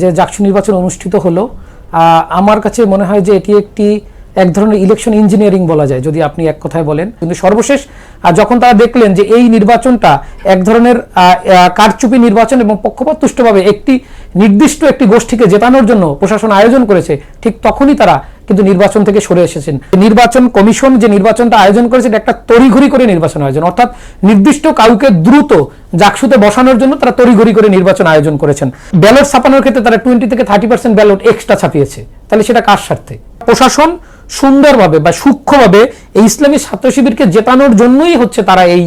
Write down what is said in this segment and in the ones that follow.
যে জাকসু নির্বাচন অনুষ্ঠিত হলো আমার কাছে মনে হয় যে এটি একটি এক ধরনের ইলেকশন ইঞ্জিনিয়ারিং বলা যায়, যদি আপনি এক কথায় বলেন। কিন্তু সর্বশেষ যখন তারা দেখলেন যে এই নির্বাচনটা এক ধরনের কারচুপি নির্বাচন এবং পক্ষপাতুষ্টভাবে একটি নির্দিষ্ট একটি গোষ্ঠীকে জেতানোর জন্য প্রশাসন আয়োজন করেছে, ঠিক তখনই তারা কিন্তু নির্বাচন থেকে সরে এসেছেন। নির্বাচন কমিশন যে নির্বাচনটা আয়োজন করেছে, এটা একটা তড়িঘড়ি করে নির্বাচন আয়োজন। অর্থাৎ নির্দিষ্ট কাউকে দ্রুত জাকসুতে বসানোর জন্য তারা তড়িঘড়ি করে নির্বাচন আয়োজন করেছেন। ব্যালট ছাপানোর ক্ষেত্রে তারা টোয়েন্টি থেকে থার্টি পার্সেন্ট ব্যালট এক্সট্রা ছাপিয়েছে। তাহলে সেটা কার স্বার্থে? প্রশাসন সুন্দরভাবে বা সূক্ষ্মভাবে এই ইসলামী ছাত্র শিবিরকে জেতানোর জন্যই হচ্ছে তারা এই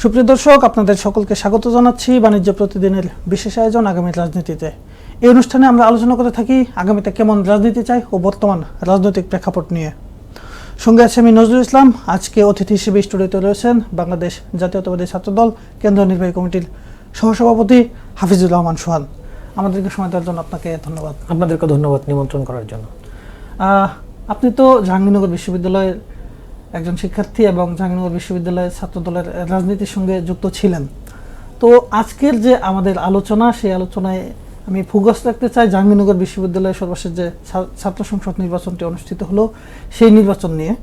সুপ্রিয় দর্শক আপনাদের সকলকে স্বাগত জানাচ্ছি বাণিজ্য প্রতিদিনের বিশেষ আয়োজন আগামীর রাজনীতিতে। এই অনুষ্ঠানে আমরা আলোচনা করে থাকি আগামীতে কেমন রাজনীতি চাই ও বর্তমান রাজনৈতিক প্রেক্ষাপট নিয়ে। সঙ্গে আছে আমি নজরুল ইসলাম। আজকে অতিথি হিসেবে স্টুডিওতে রয়েছেন বাংলাদেশ জাতীয়তাবাদী ছাত্রদল কেন্দ্রীয় নির্বাহী কমিটির সহসভাপতি হাফিজুর রহমান সোহান। আমাদেরকে সময় দেওয়ার জন্য আপনাকে ধন্যবাদ। আপনাদেরকে ধন্যবাদ নিমন্ত্রণ করার জন্য। আপনি তো জাহাঙ্গীরনগর বিশ্ববিদ্যালয়ের একজন শিক্ষার্থী এবং জাহাঙ্গীরনগর বিশ্ববিদ্যালয়ের ছাত্র দলের রাজনীতির সঙ্গে যুক্ত ছিলেন। তো আজকের যে আমাদের আলোচনা, সেই আলোচনায় আমি ফোকাস রাখতে চাই। জাহাঙ্গীরনগর বিশ্ববিদ্যালয়ের সর্বশেষ যে ছাত্র সংসদ নির্বাচনটি অনুষ্ঠিত হলো, সেই নির্বাচন নিয়ে।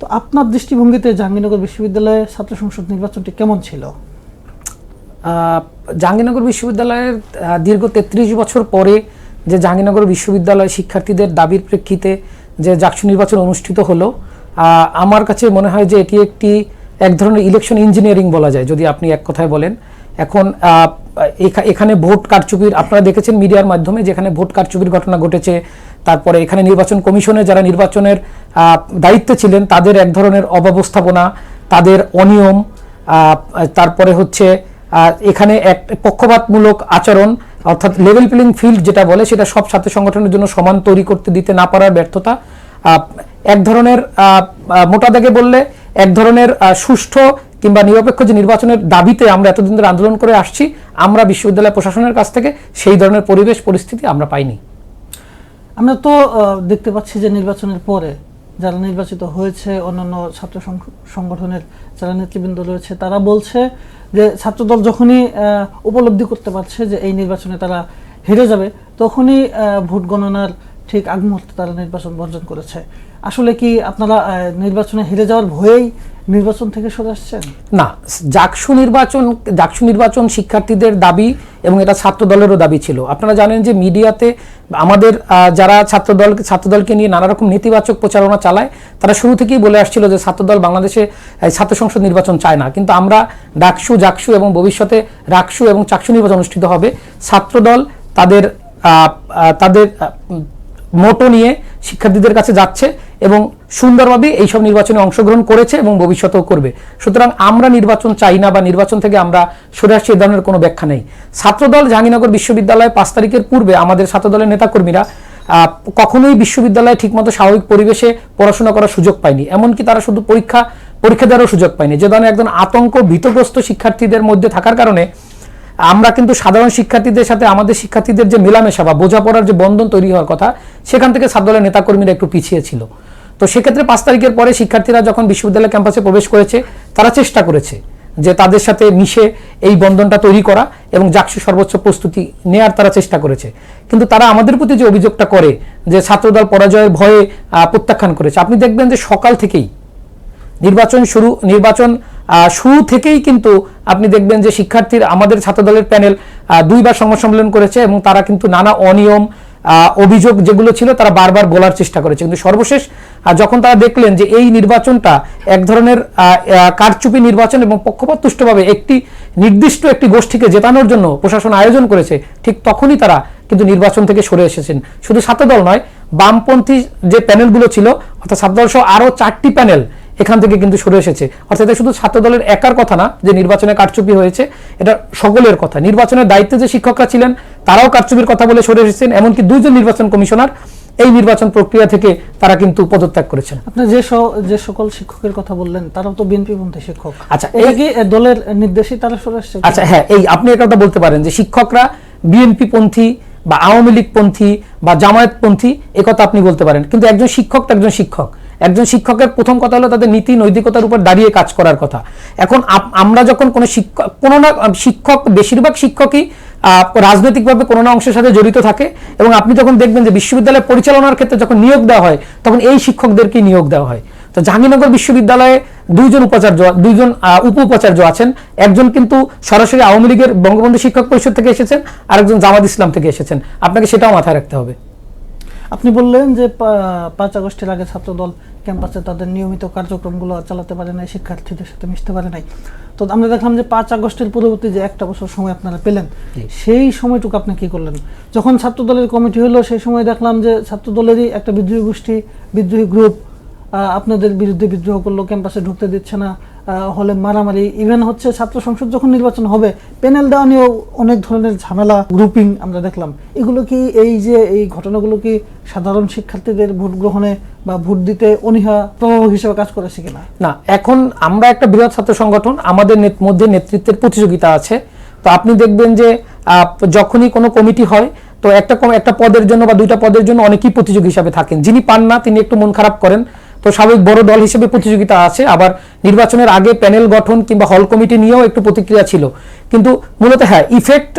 তো আপনার দৃষ্টিভঙ্গিতে জাহাঙ্গীরনগর বিশ্ববিদ্যালয়ের ছাত্র সংসদ নির্বাচনটি কেমন ছিল? জাহাঙ্গীরনগর বিশ্ববিদ্যালয়ের দীর্ঘ তেত্রিশ বছর পরে যে জাহাঙ্গীরনগর বিশ্ববিদ্যালয় শিক্ষার্থীদের দাবির প্রেক্ষিতে যে জাকসু নির্বাচন অনুষ্ঠিত হলো আমার কাছে মনে হয় যে এটি একটি এক ধরনের ইলেকশন ইঞ্জিনিয়ারিং বলা যায়, যদি আপনি এক কথায় বলেন। এখন এখানে ভোট কারচুপির, আপনারা দেখেছেন মিডিয়ার মাধ্যমে যেখানে ভোট কারচুপির ঘটনা ঘটেছে, তারপরে এখানে নির্বাচন কমিশনে যারা নির্বাচনের দায়িত্বে ছিলেন, তাদের এক ধরনের অব্যবস্থাপনা, তাদের অনিয়ম তারপরে হচ্ছে এখানে এক পক্ষপাতমূলক আচরণ, অর্থাৎ লেভেল প্লেইং ফিল্ড যেটা বলে, সেটা সব ছাত্র সংগঠনের জন্য সমান তৈরি করতে দিতে না পারার ব্যর্থতা এক ধরনের মোটা দাগে বললে এক ধরনের সুষ্ঠু কিংবা নিরপেক্ষ যে নির্বাচনের দাবিতে আমরা এতদিন ধরে আন্দোলন করে আসছি, আমরা বিশ্ববিদ্যালয় প্রশাসনের কাছ থেকে সেই ধরনের পরিবেশ, পরিস্থিতি আমরা পাইনি। আমরা তো দেখতে পাচ্ছি যে নির্বাচনের পরে যারা নির্বাচিত হয়েছে, অন্যান্য ছাত্র সংগঠনের যারা নেতৃবৃন্দ রয়েছে, তারা বলছে যে ছাত্রদল যখনই উপলব্ধি করতে পারছে যে এই নির্বাচনে তারা হেরে যাবে, তখনই ভোট গণনার ঠিক আগ মুহূর্তে তারা নির্বাচন বর্জন করেছে। আসলে কি আপনারা নির্বাচনে হেরে যাওয়ার ভয়েই নির্বাচন থেকে সরে আসছেন? না জাকসু নির্বাচন জাকসু নির্বাচন শিক্ষার্থীদের দাবি এবং এটা ছাত্র দলেরও দাবি ছিল। আপনারা জানেন যে মিডিয়াতে আমাদের যারা ছাত্রদল ছাত্রদলকে নিয়ে নানা রকম নেতিবাচক প্রচারণা চালায় তারা শুরু থেকেই বলে আসছিল যে ছাত্রদল বাংলাদেশে ছাত্র সংসদ নির্বাচন চায় না। কিন্তু আমরা ডাকসু জাকসু এবং ভবিষ্যতে রাকসু এবং চাকসু নির্বাচন অনুষ্ঠিত হবে। তাদের আহ, আহ, তাদের আহ, মোটো নিয়ে শিক্ষার্থীদের কাছে যাচ্ছে এবং সুন্দরভাবে এইসব নির্বাচনে অংশগ্রহণ করেছে এবং ভবিষ্যতেও করবে। সুতরাং আমরা নির্বাচন চাই না বা নির্বাচন থেকে আমরা সরে আসছি এ ধরনের কোনো ব্যাখ্যা নেই। ছাত্রদল জাহাঙ্গীরনগর বিশ্ববিদ্যালয়ে পাঁচ তারিখের পূর্বে আমাদের ছাত্রদলের নেতাকর্মীরা কখনোই বিশ্ববিদ্যালয়ে ঠিকমতো স্বাভাবিক পরিবেশে পড়াশোনা করার সুযোগ পায়নি। এমনকি তারা শুধু পরীক্ষা পরীক্ষা দেওয়ারও সুযোগ পায়নি। যে ধরনের একজন আতঙ্ক, ভীতগ্রস্ত শিক্ষার্থীদের মধ্যে থাকার কারণে আমরা কিন্তু সাধারণ শিক্ষার্থীদের সাথে আমাদের শিক্ষার্থীদের যে মেলামেশা বা বোঝাপড়ার যে বন্ধন তৈরি হওয়ার কথা, সেখান থেকে ছাত্রদলের নেতাকর্মীরা একটু পিছিয়ে ছিল। তো সেক্ষেত্রে পাঁচ তারিখের পরে শিক্ষার্থীরা যখন বিশ্ববিদ্যালয় ক্যাম্পাসে প্রবেশ করেছে, তারা চেষ্টা করেছে যে তাদের সাথে মিশে এই বন্ধনটা তৈরি করা এবং জাকসু সর্বোচ্চ প্রস্তুতি নেয়ার তারা চেষ্টা করেছে। কিন্তু তারা আমাদের প্রতি যে অভিযোগটা করে যে ছাত্রদল পরাজয়ের ভয়ে প্রত্যাখ্যান করেছে, আপনি দেখবেন যে সকাল থেকেই নির্বাচন শুরু, নির্বাচন শুরু থেকেই কিন্তু আপনি দেখবেন যে শিক্ষার্থীর আমাদের ছাত্রদলের প্যানেল দুইবার সংবাদ সম্মেলন করেছে এবং তারা কিন্তু নানা অনিয়ম অভিযোগ যেগুলো ছিল তারা বারবার বলার চেষ্টা করেছে। কিন্তু সর্বশেষ যখন তারা দেখলেন যে এই নির্বাচনটা এক ধরনের কারচুপি নির্বাচন এবং পক্ষপাতদুষ্টভাবে একটি নির্দিষ্ট একটি গোষ্ঠীকে জেতানোর জন্য প্রশাসন আয়োজন করেছে, ঠিক তখনই তারা কিন্তু নির্বাচন থেকে সরে এসেছেন। শুধু ছাত্রদল নয়, বামপন্থী যে প্যানেলগুলো ছিল, অর্থাৎ ছাত্রদল সহ আরও চারটি প্যানেল এখান থেকে কিন্তু সরে এসেছে। অর্থাৎ এটা শুধু ছাত্রদলের একার কথা না যে নির্বাচনে কারচুপি হয়েছে এটা সকলের কথা। নির্বাচনের দায়িত্বে যে শিক্ষকরা ছিলেন তারাও কারচুপির কথা বলে সরে এসেছেন এমনকি দুইজন নির্বাচন কমিশনার এই নির্বাচন প্রক্রিয়া থেকে তারা কিন্তু পদত্যাগ করেছেন। আপনি যে যে সকল শিক্ষকের কথা বললেন তারাও তো বিএনপি পন্থী শিক্ষক। আচ্ছা, এই- কি দলের নির্দেশে তারা সরে আসছে আচ্ছা হ্যাঁ এই আপনি একটা কথা বলতে পারেন যে শিক্ষকরা বিএনপি পন্থী বা আওয়ামী লীগ পন্থী বা জামায়াত পন্থী এ কথা আপনি বলতে পারেন। কিন্তু একজন শিক্ষক তো একজন শিক্ষক। একজন শিক্ষকের প্রথম কথা হলো তাদের নীতি নৈতিকতার উপর দাঁড়িয়ে কাজ করার কথা। এখন আমরা যখন কোনো শিক্ষক, কোনো না, শিক্ষক, বেশিরভাগ শিক্ষকই রাজনৈতিকভাবে কোনো না অংশের সাথে জড়িত থাকে এবং আপনি যখন দেখবেন যে বিশ্ববিদ্যালয় পরিচালনার ক্ষেত্রে যখন নিয়োগ দেওয়া হয়, তখন এই শিক্ষকদেরকেই নিয়োগ দেওয়া হয়। তো জাহাঙ্গীরনগর বিশ্ববিদ্যালয়ে দুইজন উপাচার্য, দুইজন উপ উপাচার্য আছেন। একজন কিন্তু সরাসরি আওয়ামী লীগের বঙ্গবন্ধু শিক্ষক পরিষদ থেকে এসেছেন, আরেকজন জামাত ইসলাম থেকে এসেছেন। আপনাকে সেটাও মাথায় রাখতে হবে। আপনি বললেন যে পাঁচ আগস্টের আগে ছাত্রদল ক্যাম্পাসে তাদের নিয়মিত কার্যক্রমগুলো চালাতে পারে নাই শিক্ষার্থীদের সাথে মিশতে পারে নাই। তো আমরা দেখলাম যে পাঁচ আগস্টের পরবর্তী যে একটা বছর সময় আপনারা পেলেন সেই সময়টুকু আপনি কি করলেন? যখন ছাত্রদলের কমিটি হলো সেই সময় দেখলাম যে ছাত্রদলেরই একটা বিদ্রোহী গোষ্ঠী বিদ্রোহী গ্রুপ আপনাদের বিরুদ্ধে বিদ্রোহ করল ক্যাম্পাসে ঢুকতে দিচ্ছে না। হলে মারামারি। ইভেন হচ্ছে ছাত্র সংসদ যখন নির্বাচন হবে প্যানেল দেওয়া নিয়েও অনেক ধরনের ঝামেলা গ্রুপিং আমরা দেখলাম। এগুলো কি এই যে এই ঘটনাগুলো কি সাধারণ শিক্ষার্থীদের ভোট গ্রহণে বা ভোট দিতে অনীহা প্রভাবক হিসেবে কাজ করেছে কিনা? না, এখন আমরা একটা বৃহৎ ছাত্র সংগঠন, আমাদের মধ্যে নেতৃত্বের প্রতিযোগিতা আছে। তো আপনি দেখবেন যে যখনই কোনো কমিটি হয়, তো একটা একটা পদের জন্য বা দুইটা পদের জন্য অনেকেই প্রতিযোগী হিসাবে থাকেন। যিনি পান না, তিনি একটু মন খারাপ করেন। তো স্বাভাবিক বড় দল হিসেবে প্রতিযোগিতা আছে আবার নির্বাচনের আগে প্যানেল গঠন কিংবা হল কমিটি নিয়েও একটু প্রতিক্রিয়া ছিল। কিন্তু মূলত হ্যাঁ ইফেক্ট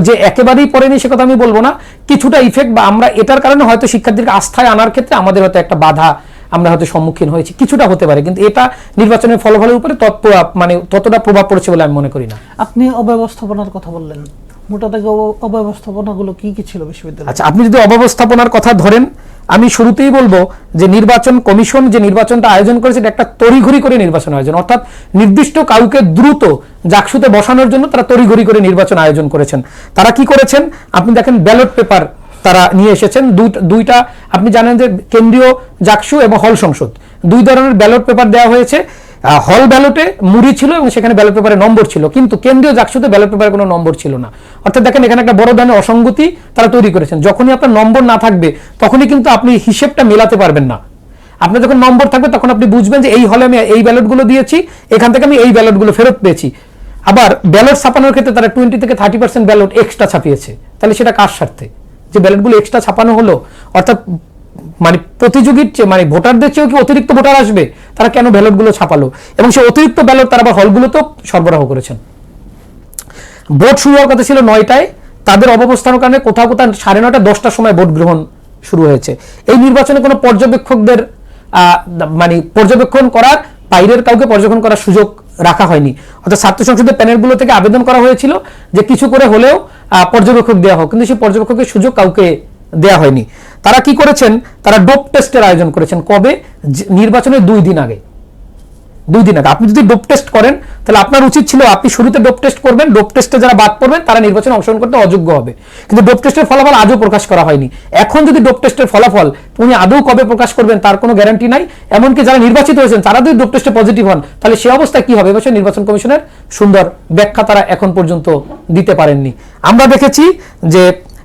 যে একেবারেই পড়েনি সে কথা আমি বলব না কিছুটা ইফেক্ট বা আমরা এটার কারণে হয়তো শিক্ষার্থীকে আস্থায় আনার ক্ষেত্রে আমাদের হয়তো একটা বাধা আমরা হয়তো সম্মুখীন হয়েছি। কিছুটা হতে পারে কিন্তু এটা নির্বাচনের ফলাফলের উপরে তৎ মানে ততটা প্রভাব পড়েছে বলে আমি মনে করি না। আপনি অব্যবস্থাপনার কথা বললেন। মোটা থেকে অব- অব্যবস্থাপনাগুলো কি কি ছিল বিশ্ববিদ্যালয়? আচ্ছা আপনি যদি অব্যবস্থাপনার কথা ধরেন আমি শুরুতেই বলব যে নির্বাচন কমিশন যে নির্বাচনটা আয়োজন করেছে, এটা একটা তড়িঘড়ি করে নির্বাচন আয়োজন। অর্থাৎ নির্দিষ্ট কাউকে দ্রুত জাকসুতে বসানোর জন্য তারা তড়িঘড়ি করে নির্বাচন আয়োজন করেছেন। তারা কি করেছেন? আপনি দেখেন ব্যালট পেপার তারা নিয়ে এসেছেন। দুইটা আপনি জানেন যে কেন্দ্রীয় জাকসু এবং হল সংসদ, দুই ধরনের ব্যালট পেপার দেওয়া হয়েছে। হল ব্যালটে মুড়ি ছিল এবং সেখানে ব্যালট পেপারে নম্বর ছিল। কিন্তু কেন্দ্রীয় জাকসুতে ব্যালট পেপারে কোনো নম্বর ছিল না। অর্থাৎ দেখেন এখানে একটা বড় ধরনের অসঙ্গতি তারা তৈরি করেছেন। যখনই আপনার নম্বর না থাকবে, তখনই কিন্তু আপনি হিসেবটা মেলাতে পারবেন না। আপনার যখন নম্বর থাকবে, তখন আপনি বুঝবেন যে এই হলে আমি এই ব্যালটগুলো দিয়েছি, এখান থেকে আমি এই ব্যালটগুলো ফেরত পেয়েছি। আবার ব্যালট ছাপানোর ক্ষেত্রে তারা টোয়েন্টি থেকে থার্টি পার্সেন্ট ব্যালট এক্সট্রা ছাপিয়েছে। তাহলে সেটা কার স্বার্থে? যে ব্যালটগুলো এক্সট্রা ছাপানো হলো, অর্থাৎ মানে প্রতিযোগীর চেয়ে মানে ভোটারদের চেয়েও কি অতিরিক্ত ভোটার আসবে? তারা কেন ব্যালটগুলো ছাপালো? এবং সেই অতিরিক্ত ব্যালট তারা আবার হলগুলোতেও সরবরাহ করেছেন। ভোট শুরু হওয়ার কথা ছিল নয়টায়। তাদের অবস্থানের কারণে কোথাও কোথাও সাড়ে নয়টা, দশটার সময় ভোট গ্রহণ শুরু হয়েছে। এই নির্বাচনে কোনো পর্যবেক্ষকদের মানে পর্যবেক্ষণ করার, বাইরের কাউকে পর্যবেক্ষণ করার সুযোগ রাখা হয়নি। অর্থাৎ ছাত্র সংসদের প্যানেলগুলো থেকে আবেদন করা হয়েছিল যে কিছু করে হলেও পর্যবেক্ষক দেওয়া হোক। কিন্তু সেই পর্যবেক্ষকের সুযোগ কাউকে দেয়া হয়নি। তারা কি করেছেন? তারা ডোপ টেস্টের আয়োজন করেছেন। কবে? নির্বাচনের দুই দিন আগে। দুই দিন আগে। আপনি যদি ডোপ টেস্ট করেন, তাহলে আপনার উচিত ছিল আপনি শুরুতে ডোপ টেস্ট করবেন, ডোপ টেস্টে যারা বাদ পড়বেন, তারা নির্বাচনে অংশগ্রহণ করতে অযোগ্য হবে। কিন্তু ডোপ টেস্টের ফলাফল আজও প্রকাশ করা হয়নি। এখন যদি ডোপ টেস্টের ফলাফল উনি আদৌ কবে প্রকাশ করবেন, তার কোনো গ্যারান্টি নাই। এমনকি যারা নির্বাচিত হয়েছেন, তারা যদি ডোপ টেস্টে পজিটিভ হন, তাহলে সে অবস্থা কি হবে? এবছর নির্বাচন কমিশনের সুন্দর ব্যাখ্যা তারা এখন পর্যন্ত দিতে পারেননি। আমরা দেখেছি যে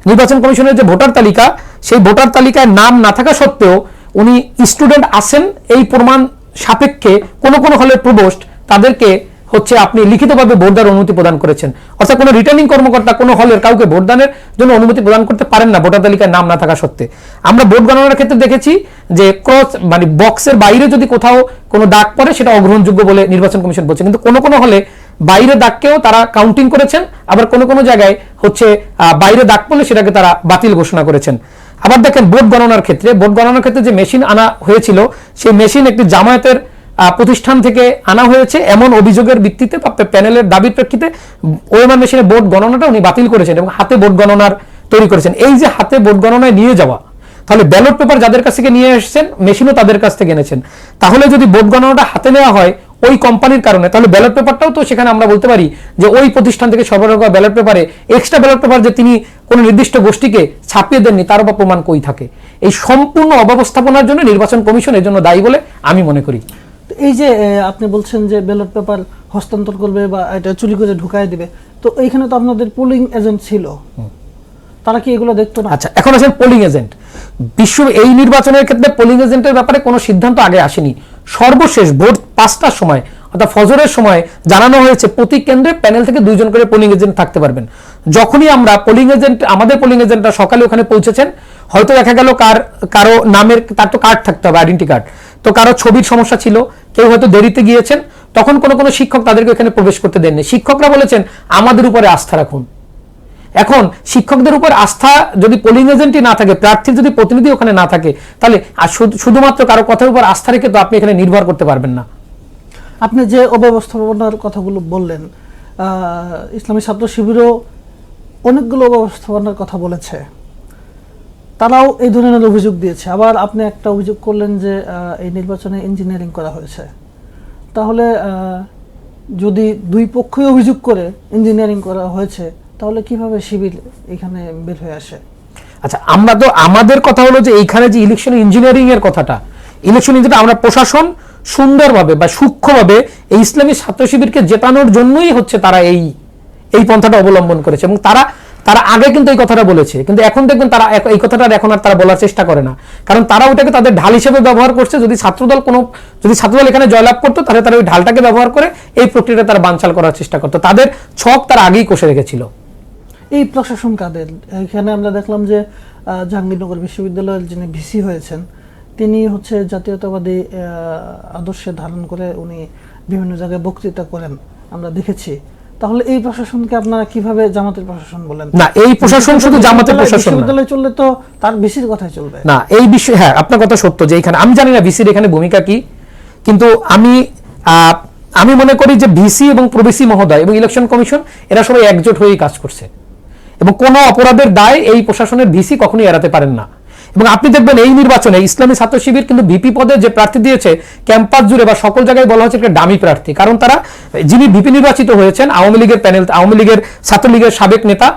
নির্বাচন কমিশনের যে ভোটার তালিকা, সেই ভোটার তালিকায় নাম না থাকা সত্ত্বেও উনি স্টুডেন্ট আছেন, এই প্রমাণ সাপেক্ষে কোন কোন হলের প্রবোস্ট তাদেরকে হচ্ছে আপনি লিখিতভাবে ভোটদান অনুমতি প্রদান করেছেন। অর্থাৎ কোনো রিটার্নিং কর্মকর্তা কোনো হলের কাউকে ভোটদানের জন্য অনুমতি প্রদান করতে পারেন না ভোটার তালিকায় নাম না থাকা সত্ত্বে। আমরা ভোট গণনার ক্ষেত্রে দেখেছি যে ক্রস মানে বক্সের বাইরে যদি কোথাও কোনো দাগ পড়ে, সেটা অগ্রহণযোগ্য বলে নির্বাচন কমিশন বলছে। কিন্তু কোনো কোনো হলে বাইরে দাগকেও তারা কাউন্টিং করেছেন, আবার কোনো কোনো জায়গায় হচ্ছে বাইরে দাগ পড়লে সেটাকে তারা বাতিল ঘোষণা করেছেন। আবার দেখেন ভোট গণনার ক্ষেত্রে ভোট গণনার ক্ষেত্রে যে মেশিন আনা হয়েছিল, সেই মেশিন একটি জামায়াতের প্রতিষ্ঠান থেকে আনা হয়েছে এমন অভিযোগের ভিত্তিতে প্যানেলের দাবির প্রেক্ষিতে ওএমআর মেশিনে ভোট গণনাটা উনি বাতিল করেছেন এবং হাতে ভোট গণনার তৈরি করেছেন। এই যে হাতে ভোট গণনায় নিয়ে যাওয়া, তাহলে ব্যালট পেপার যাদের কাছ থেকে নিয়ে এসেছেন, মেশিনও তাদের কাছ থেকে এনেছেন। তাহলে যদি ভোট গণনাটা হাতে নেওয়া হয় ওই কোম্পানির কারণে। তাহলে ব্যালট পেপারটাও তো সেখানে আমরা বলতে পারি যে ওই প্রতিষ্ঠান থেকে সরবরাহ করা ব্যালট পেপারে এক্সট্রা ব্যালট পেপার যে তিনি কোনো নির্দিষ্ট গোষ্ঠীকে ছাপিয়ে দেননি তার বা প্রমাণ কই থাকে? এই সম্পূর্ণ অব্যবস্থাপনার জন্য নির্বাচন কমিশন এর জন্য দায়ী বলে আমি মনে করি। তো এই যে আপনি বলছেন যে ব্যালট পেপার হস্তান্তর করবে বা এটা চুরি করে ঢুকায় দিবে তো এইখানে তো আপনাদের পোলিং এজেন্ট ছিল। তারা কি এগুলো দেখতো না? আচ্ছা এখন আছেন পোলিং এজেন্ট বিশ্ব এই নির্বাচনের ক্ষেত্রে পোলিং এজেন্টের ব্যাপারে কোনো সিদ্ধান্ত আগে আসেনি। সর্বশেষ ভোট পাঁচটার সময়, অর্থাৎ ফজরের সময় জানানো হয়েছে প্রতি কেন্দ্রে প্যানেল থেকে দুইজন করে পোলিং এজেন্ট থাকতে পারবেন। যখনই আমরা পোলিং এজেন্ট আমাদের পোলিং এজেন্টরা সকালে ওখানে পৌঁছেছেন, হয়তো দেখা গেল কার, কারও নামের, তার তো কার্ড থাকতে হবে আইডেন্টি কার্ড তো কারও ছবির সমস্যা ছিল, কেউ হয়তো দেরিতে গিয়েছেন, তখন কোনো কোনো শিক্ষক তাদেরকে এখানে প্রবেশ করতে দেননি। শিক্ষকরা বলেছেন, আমাদের উপরে আস্থা রাখুন। এখন শিক্ষকদের উপর আস্থা যদি পোলিং এজেন্টই না থাকে, প্রার্থীর যদি প্রতিনিধি ওখানে না থাকে, তাহলে শুধুমাত্র কারও কথার উপর আস্থা রেখে তো আপনি এখানে নির্ভর করতে পারবেন না। আপনি যে অব্যবস্থাপনার কথাগুলো বললেন ইসলামী ছাত্র শিবিরও অনেকগুলো অব্যবস্থাপনার কথা বলেছে। তারাও এই ধরনের অভিযোগ দিয়েছে। আবার আপনি একটা অভিযোগ করলেন যে এই নির্বাচনে ইঞ্জিনিয়ারিং করা হয়েছে। তাহলে যদি দুই পক্ষই অভিযোগ করে ইঞ্জিনিয়ারিং করা হয়েছে তাহলে কীভাবে শিবির এখানে বের হয়ে আসে? আচ্ছা আমরা তো, আমাদের কথা হলো যে এইখানে যে ইলেকশন ইঞ্জিনিয়ারিং এর কথাটা ইলেকশন ইঞ্জিনিয়ার আমরা প্রশাসন সুন্দরভাবে বা সূক্ষ্মভাবে এই ইসলামী ছাত্র শিবিরকে জেতানোর জন্যই হচ্ছে তারা এই এই পন্থাটা অবলম্বন করেছে এবং তারা তারা আগে কিন্তু এই কথাটা বলেছে, কিন্তু এখন দেখবেন তারা এই কথাটা এখন আর তারা বলার চেষ্টা করে না। কারণ তারা ওটাকে তাদের ঢাল হিসেবে ব্যবহার করছে, যদি ছাত্রদল কোনো, যদি ছাত্রদল এখানে জয়লাভ করতো, তাহলে তারা ওই ঢালটাকে ব্যবহার করে এই প্রক্রিয়াটা তারা বানচাল করার চেষ্টা করতো। তাদের ছক তারা আগেই কষে রেখেছিল। এই প্রশাসন কাদের? এখানে আমরা দেখলাম যে জাহাঙ্গীরনগর বিশ্ববিদ্যালয়ের যিনি ভিসি হয়েছেন তিনি হচ্ছে জাতীয়তাবাদী আদর্শে ধারণ করে উনি বিভিন্ন জায়গায় বক্তৃতা করেন আমরা দেখেছি। তাহলে এই প্রশাসনকে আপনারা কীভাবে জামাতের প্রশাসন বলেন? না এই প্রশাসন শুধু জামাতের প্রশাসন বিশ্ববিদ্যালয়ে চললে তো তার ভিসির কথাই চলবে। না এই বিষয়ে হ্যাঁ আপনার কথা সত্য যে এখানে আমি জানি না ভিসির এখানে ভূমিকা কি কিন্তু আমি আহ, আমি মনে করি যে ভিসি এবং প্রবেশী মহোদয় এবং ইলেকশন কমিশন এরা সবাই একজোট হয়েই কাজ করছে। এবং কোনো অপরাধের দায় এই প্রশাসনের ভিসি কখনোই এড়াতে পারেন না। এবং আপনি দেখবেন এই নির্বাচনে ইসলামী ছাত্র শিবির কিন্তু ভিপি পদে যে প্রার্থী দিয়েছে, ক্যাম্পাস জুড়ে বা সকল জায়গায় বলা হচ্ছে একটা ডামি প্রার্থী। কারণ তারা, যিনি ভিপি নির্বাচিত হয়েছেন, আওয়ামী লীগের প্যানেল, আওয়ামী লীগের ছাত্রলীগের সাবেক নেতা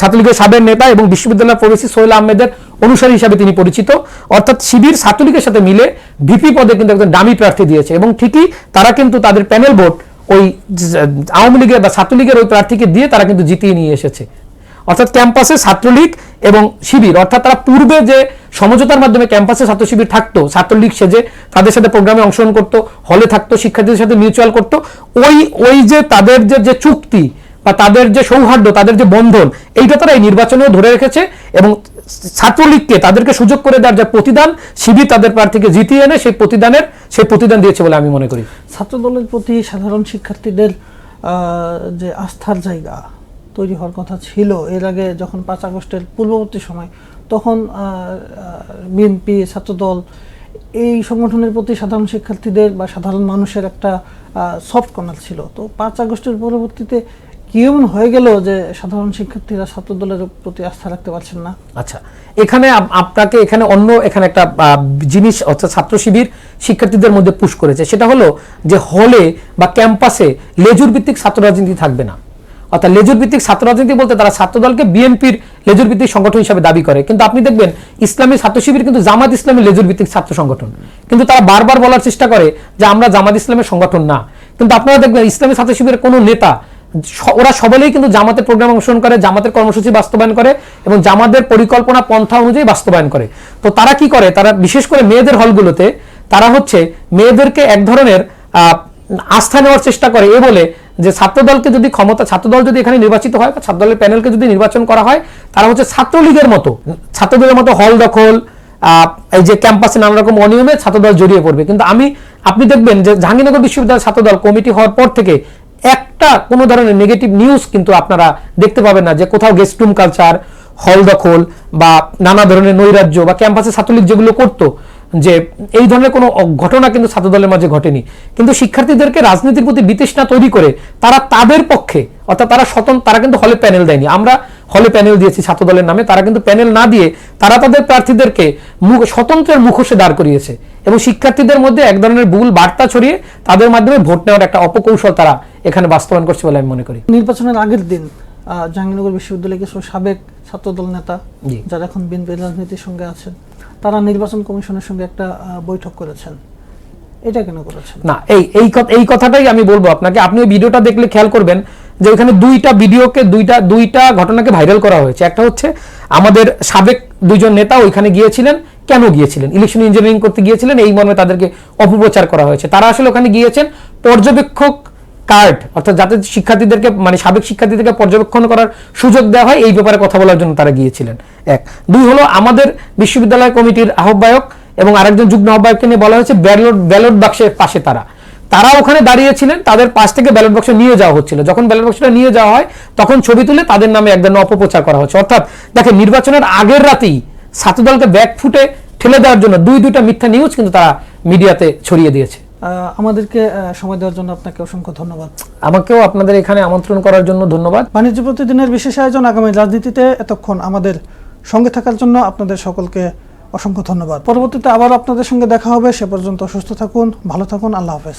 ছাত্রলীগের সাবেক নেতা এবং বিশ্ববিদ্যালয় প্রবেশী সোহেল আহমেদের অনুসারী হিসাবে তিনি পরিচিত। অর্থাৎ শিবির ছাত্রলীগের সাথে মিলে ভিপি পদে কিন্তু একজন দামি প্রার্থী দিয়েছে এবং ঠিকই তারা কিন্তু তাদের প্যানেল ভোট ওই আওয়ামী লীগের বা ছাত্রলীগের ওই প্রার্থীকে দিয়ে তারা কিন্তু জিতিয়ে নিয়ে এসেছে। অর্থাৎ ক্যাম্পাসে ছাত্রলীগ এবং শিবির, অর্থাৎ তারা পূর্বে যে সমঝোতার মাধ্যমে ক্যাম্পাসে ছাত্র শিবির থাকতো, ছাত্রলীগ সেজে তাদের সাথে প্রোগ্রামে অংশগ্রহণ করতো, হলে থাকতো, শিক্ষার্থীদের সাথে মিউচুয়াল করতো, ওই ওই যে তাদের যে চুক্তি বা তাদের যে সৌহার্দ্য, তাদের যে বন্ধন, এইটা তারা এই নির্বাচনেও ধরে রেখেছে এবং ছাত্রলীগকে তাদেরকে সুযোগ করে দেওয়ার যে প্রতিদান, শিবির তাদের প্রার্থীকে জিতিয়ে এনে সেই প্রতিদানের, সেই প্রতিদান দিয়েছে বলে আমি মনে করি। ছাত্রদলের প্রতি সাধারণ শিক্ষার্থীদের যে আস্থার জায়গা তৈরি হওয়ার কথা ছিল, এর আগে যখন পাঁচ আগস্টের পূর্ববর্তী সময়, তখন বিএনপি, ছাত্রদল, এই সংগঠনের প্রতি সাধারণ শিক্ষার্থীদের বা সাধারণ মানুষের একটা সফট কর্নার ছিল। তো পাঁচ আগস্টের পরবর্তীতে কি এমন হয়ে গেল যে সাধারণ শিক্ষার্থীরা ছাত্রদলের প্রতি আস্থা রাখতে পারছেন না? আচ্ছা এখানে আপনাকে এখানে অন্য এখানে একটা জিনিস অর্থাৎ ছাত্র শিবির শিক্ষার্থীদের মধ্যে পুশ করেছে। সেটা হলো যে হলে বা ক্যাম্পাসে লেজুর ভিত্তিক ছাত্র রাজনীতি থাকবে না। অর্থাৎ লেজুর ভিত্তিক ছাত্র রাজনীতি বলতে তারা ছাত্রদলকে বিএনপির লেজুর ভিত্তিক সংগঠন হিসাবে দাবি করে। কিন্তু আপনি দেখবেন, ইসলামী ছাত্র শিবির কিন্তু জামাত ইসলামী লেজুর ভিত্তিক ছাত্র সংগঠন। কিন্তু তারা বারবার বলার চেষ্টা করে যে আমরা জামাত ইসলামের সংগঠন না। কিন্তু আপনারা দেখবেন, ইসলামী ছাত্র শিবিরের কোনো নেতা ওরা সবাই কিন্তু জামাতের প্রোগ্রাম অংশগ্রহণ করে, জামাতের কর্মসূচি বাস্তবায়ন করে এবং জামাতের পরিকল্পনা পন্থা অনুযায়ী বাস্তবায়ন করে। তো তারা কি করে? তারা বিশেষ করে মেয়েদের হলগুলোতে তারা হচ্ছে মেয়েদেরকে এক ধরনের আস্থা নেওয়ার চেষ্টা করে এ বলে যে ছাত্রদলকে যদি ক্ষমতা, ছাত্রদল যদি এখানে নির্বাচিত হয় বা ছাত্রদলের প্যানেলকে যদি নির্বাচন করা হয়, তারা হচ্ছে ছাত্রলীগের মতো, ছাত্রদলের মতো হল দখল এই যে ক্যাম্পাসে নানা রকম অনিয়মে ছাত্রদল জড়িয়ে পড়বে। কিন্তু আমি, আপনি দেখবেন যে জাহাঙ্গীরনগর বিশ্ববিদ্যালয় ছাত্রদল কমিটি হওয়ার পর থেকে একটা কোনো ধরনের নেগেটিভ নিউজ কিন্তু আপনারা দেখতে পাবেন না যে কোথাও গেস্ট রুম কালচার হল দখল বা নানা ধরনের নৈরাজ্য বা ক্যাম্পাসে ছাত্রলীগ যেগুলো করতো, যে এই ধরনের কোনো ঘটনা কিন্তু ছাত্রদলের মাঝে ঘটেনি। কিন্তু শিক্ষার্থীদেরকে রাজনীতির প্রতি বিতৃষ্ণা তৈরি করে তারা তাদের পক্ষে, অর্থাৎ তারা স্বতন্ত্র তারা কিন্তু হলে প্যানেল দেয়নি। আমরা হলে প্যানেল দিয়েছি ছাত্র দলের নামে, তারা কিন্তু প্যানেল না দিয়ে তারা তাদের প্রার্থীদেরকে স্বতন্ত্রের মুখোশে দাঁড় করিয়েছে। এবং শিক্ষার্থীদের মধ্যে এক ধরনের ভুল বার্তা ছড়িয়ে তাদের মাধ্যমে ভোট নেওয়ার একটা অপকৌশল তারা এখানে বাস্তবায়ন করছে বলে আমি মনে করি। নির্বাচনের আগের দিন জাহাঙ্গীরনগর বিশ্ববিদ্যালয়ে কিছু সাবেক ছাত্রদল নেতা। যারা এখন বিএনপি রাজনীতির সঙ্গে আছেন তারা নির্বাচন কমিশনের সঙ্গে একটা বৈঠক করেছেন। এটা কেন করেছেন? না এই এই এই কথাটাই আমি বলব আপনাকে। আপনি ওই ভিডিওটা দেখলে খেয়াল করবেন যে ওইখানে দুইটা ভিডিওকে দুইটা দুইটা ঘটনাকে ভাইরাল করা হয়েছে। একটা হচ্ছে আমাদের সাবেক দুইজন নেতা ওইখানে গিয়েছিলেন। কেন গিয়েছিলেন? ইলেকশন ইঞ্জিনিয়ারিং করতে গিয়েছিলেন। এই মর্মে তাদেরকে অপপ্রচার করা হয়েছে। তারা আসলে ওখানে গিয়েছেন। পর্যবেক্ষক কার্ড, অর্থাৎ যাতে শিক্ষার্থীদেরকে মানে সাবেক শিক্ষার্থীদেরকে পর্যবেক্ষণ করার সুযোগ দেওয়া হয়, এই ব্যাপারে কথা বলার জন্য তারা গিয়েছিলেন। এক। দুই হলো, আমাদের বিশ্ববিদ্যালয় কমিটির আহ্বায়ক এবং আরেকজন যুগ্ম আহ্বায়ককে নিয়ে বলা হয়েছে, ব্যালট ব্যালট বাক্সের পাশে তারা। তারা ওখানে দাঁড়িয়েছিলেন, তাদের পাশ থেকে ব্যালট বাক্স নিয়ে যাওয়া হচ্ছিল। যখন ব্যালট বাক্সটা নিয়ে যাওয়া হয়, তখন ছবি তুলে তাদের নামে এক ধরনের অপপ্রচার করা হচ্ছে। অর্থাৎ দেখেন, নির্বাচনের আগের রাতেই ছাত্রদলকে ব্যাক ফুটে ঠেলে দেওয়ার জন্য দুই দুইটা মিথ্যা নিউজ কিন্তু তারা মিডিয়াতে ছড়িয়ে দিয়েছে। আমাদেরকে সময় দেওয়ার জন্য আপনাকে অসংখ্য ধন্যবাদ। আমাকেও আপনাদের এখানে আমন্ত্রণ করার জন্য ধন্যবাদ। বাণিজ্য প্রতিদিনের বিশেষ আয়োজন আগামী রাজনীতিতে এতক্ষণ আমাদের সঙ্গে থাকার জন্য আপনাদের সকলকে অসংখ্য ধন্যবাদ। পরবর্তীতে আবার আপনাদের সঙ্গে দেখা হবে। সে পর্যন্ত সুস্থ থাকুন ভালো থাকুন আল্লাহ হাফেজ।